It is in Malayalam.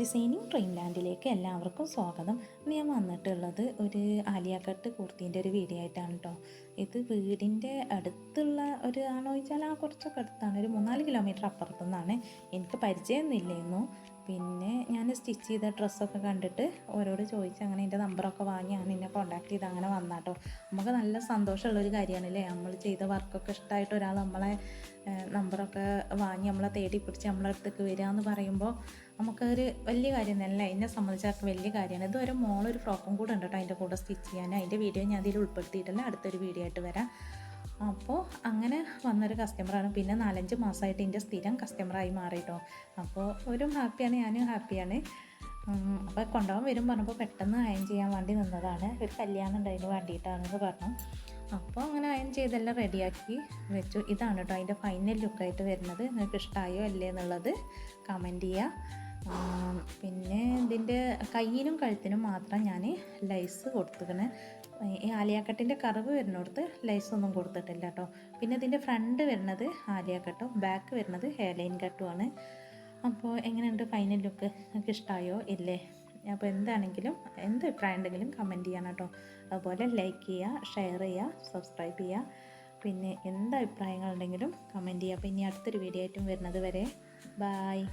ഡിസൈനിങ് ഡ്രീംലാൻഡിലേക്ക് എല്ലാവർക്കും സ്വാഗതം. ഞാൻ വന്നിട്ടുള്ളത് ഒരു ആലിയാക്കട്ട് കട്ട് കുർത്തീന്റെ ഒരു വീഡിയോ ആയിട്ടാണ് കേട്ടോ ഇത് വീടിന്റെ അടുത്തുള്ള ഒരു ആണോ ചോദിച്ചാൽ ആ കുറച്ചൊക്കെ അടുത്താണ്. ഒരു മൂന്നാൽ കിലോമീറ്റർ അപ്പുറത്തു നിന്നാണ് എനിക്ക് പരിചയമൊന്നുമില്ലായിരുന്നു പിന്നെ ഞാൻ സ്റ്റിച്ച് ചെയ്ത ഡ്രസ്സൊക്കെ കണ്ടിട്ട് ഓരോട് ചോദിച്ച് അങ്ങനെ എന്റെ നമ്പറൊക്കെ വാങ്ങി ഞാൻ എന്നെ കോൺടാക്ട് ചെയ്ത് അങ്ങനെ വന്നാട്ടോ. നമുക്ക് നല്ല സന്തോഷമുള്ളൊരു കാര്യമാണല്ലേ? നമ്മൾ ചെയ്ത വർക്കൊക്കെ ഇഷ്ടമായിട്ട് ഒരാൾ നമ്മളെ നമ്പറൊക്കെ വാങ്ങി നമ്മളെ തേടി പിടിച്ച് നമ്മളെ അടുത്തേക്ക് വരിക എന്ന് പറയുമ്പോൾ നമുക്കൊരു വലിയ കാര്യം തന്നെ എന്നെ സംബന്ധിച്ചൊക്കെ വലിയ കാര്യമാണ്. ഇതുവരെ മോളൊരു ഫ്രോക്കും കൂടെ ഉണ്ട് കേട്ടോ അതിന്റെ കൂടെ സ്റ്റിച്ച് ചെയ്യാൻ. അതിന്റെ വീഡിയോ ഞാൻ അതിൽ ഉൾപ്പെടുത്തിയിട്ടില്ല. അടുത്തൊരു വീഡിയോ ആയിട്ട് വരാം. അപ്പോൾ അങ്ങനെ വന്നൊരു കസ്റ്റമറാണ് പിന്നെ നാലഞ്ച് മാസമായിട്ട് എന്റെ സ്ഥിരം കസ്റ്റമറായി മാറിയിട്ടോ അപ്പോൾ അവരും ഹാപ്പിയാണ് ഞാനും ഹാപ്പിയാണ്. അപ്പോൾ കൊണ്ടുപോകാൻ വരും പറഞ്ഞപ്പോൾ പെട്ടെന്ന് അയൺ ചെയ്യാൻ വേണ്ടി നിന്നതാണ്. ഒരു കല്യാണം ഉണ്ടായതിന് വേണ്ടിയിട്ടാണെന്ന് പറഞ്ഞു. അപ്പോൾ അങ്ങനെ അയൺ ചെയ്തെല്ലാം റെഡിയാക്കി വെച്ചു. ഇതാണ് കേട്ടോ അതിന്റെ ഫൈനൽ ലുക്കായിട്ട് വരുന്നത്. നിങ്ങൾക്ക് ഇഷ്ടമായോ അല്ലേ എന്നുള്ളത് കമന്റ് ചെയ്യുക പിന്നെ ഇതിന്റെ കയ്യിനും കഴുത്തിനും മാത്രം ഞാൻ ലൈസ് കൊടുത്തിക്കണ് ഈ ആലിയാക്കട്ടിന്റെ കറവ് വരുന്നിടത്ത് ലൈസ് ഒന്നും കൊടുത്തിട്ടില്ല കേട്ടോ. പിന്നെ ഇതിന്റെ ഫ്രണ്ട് വരുന്നത് ആലിയാക്കട്ടും ബാക്ക് വരുന്നത് ഹെയർലൈൻ കട്ടുമാണ്. അപ്പോൾ എങ്ങനെയുണ്ട് ഫൈനൽ ലുക്ക് നിങ്ങൾക്ക് ഇഷ്ടമായോ ഇല്ലേ? അപ്പോൾ എന്താണെങ്കിലും എന്ത് അഭിപ്രായം ഉണ്ടെങ്കിലും കമന്റ് ചെയ്യണം കേട്ടോ. അതുപോലെ ലൈക്ക് ചെയ്യുക ഷെയർ ചെയ്യുക സബ്സ്ക്രൈബ് ചെയ്യുക. പിന്നെ എന്ത് അഭിപ്രായങ്ങളുണ്ടെങ്കിലും കമന്റ് ചെയ്യുക. അപ്പോൾ ഇനി അടുത്തൊരു വീഡിയോ ആയിട്ടും വരുന്നത് വരെ. ബായ്